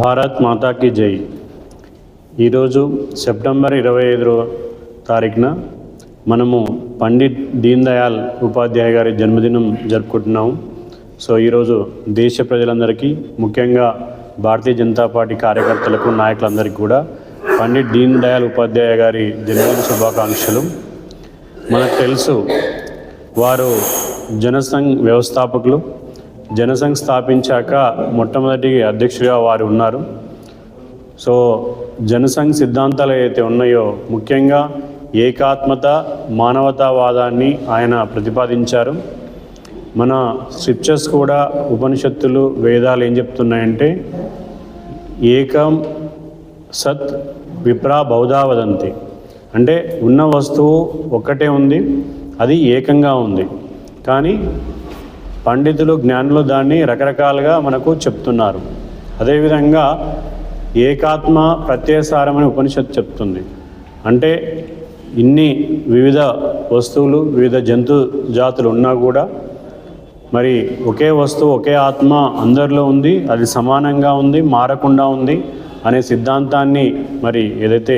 భారత్ మాతాకి జై. ఈరోజు సెప్టెంబర్ ఇరవై ఐదో తారీఖున మనము పండిట్ దీన్ దయాళ్ ఉపాధ్యాయ గారి జన్మదినం జరుపుకుంటున్నాము సో ఈరోజు దేశ ప్రజలందరికీ ముఖ్యంగా భారతీయ జనతా పార్టీ కార్యకర్తలకు నాయకులందరికీ కూడా పండిట్ దీన్ దయాల్ ఉపాధ్యాయ గారి జన్మదిన శుభాకాంక్షలు. మనకు తెలుసు వారు జనసంఘ్ వ్యవస్థాపకులు జనసంఘ్ స్థాపించాక మొట్టమొదటి అధ్యక్షుడిగా వారు ఉన్నారు. సో జనసంఘ్ సిద్ధాంతాలు ఏవైతే ఉన్నాయో ముఖ్యంగా ఏకాత్మత మానవతావాదాన్ని ఆయన ప్రతిపాదించారు. మన స్క్రిప్చర్స్ కూడా ఉపనిషత్తులు వేదాలు ఏం చెప్తున్నాయంటే ఏకం సత్ విప్రా బౌధావదంతి అంటే ఉన్న వస్తువు ఒక్కటే ఉంది అది ఏకంగా ఉంది. కానీ పండితులు జ్ఞానులు దాన్ని రకరకాలుగా మనకు చెప్తున్నారు. అదేవిధంగా ఏకాత్మ ప్రత్యయసారమని ఉపనిషత్తు చెప్తుంది. అంటే ఇన్ని వివిధ వస్తువులు వివిధ జంతు జాతులు ఉన్నా కూడా మరి ఒకే వస్తువు ఒకే ఆత్మ అందరిలో ఉంది అది సమానంగా ఉంది మారకుండా ఉంది అనే సిద్ధాంతాన్ని మరి ఏదైతే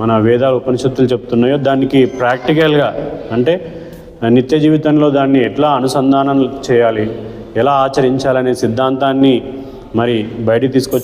మన వేదాల ఉపనిషత్తులు చెప్తున్నాయో దానికి ప్రాక్టికల్గా అంటే నిత్య జీవితంలో దాన్ని ఎట్లా అనుసంధానం చేయాలి? ఎలా ఆచరించాలనే సిద్ధాంతాన్ని మరి బయటికి తీసుకొచ్చి